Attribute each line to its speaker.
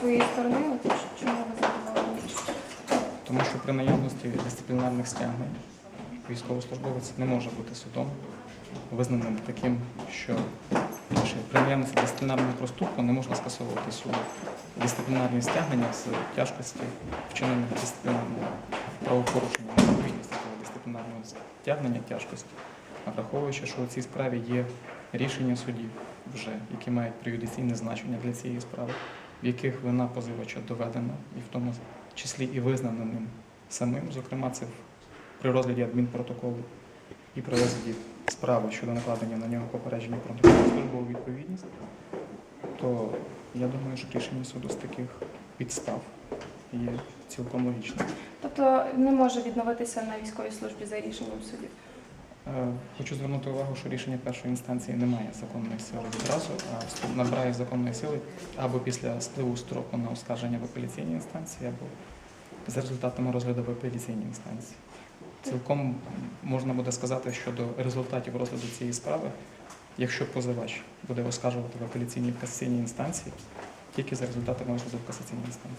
Speaker 1: своєї сторони, чому ви задоволені?
Speaker 2: Тому що при наявності дисциплінарних стягнень військовослужбовець не може бути судом визнаним таким, що при наявності дисциплінарного проступку не можна скасовувати суду. Дисциплінарні стягнення з тяжкості вчинення дисциплінарного правопорушення, такого дисциплінарного стягнення тяжкості, враховуючи, що у цій справі є рішення судів вже, які мають преюдиційне значення для цієї справи, в яких вина позивача доведена, і в тому числі і визнана ним самим, зокрема, це при розгляді адмінпротоколу і при розгляді справи щодо накладення на нього попередження про службову відповідність, то я думаю, що рішення суду з таких підстав є цілком логічним.
Speaker 1: Тобто не може відновитися на військовій службі за рішенням судів.
Speaker 2: Е, Хочу звернути увагу, що рішення першої інстанції не має законної сили відразу, а набирає законної сили або після спливу строку на оскарження в апеляційній інстанції, або за результатами розгляду в апеляційній інстанції. Цілком можна буде сказати щодо результатів розгляду цієї справи, якщо позивач буде оскаржувати в апеляційній касаційній інстанції, тільки за результатами розгляду в касаційній інстанції.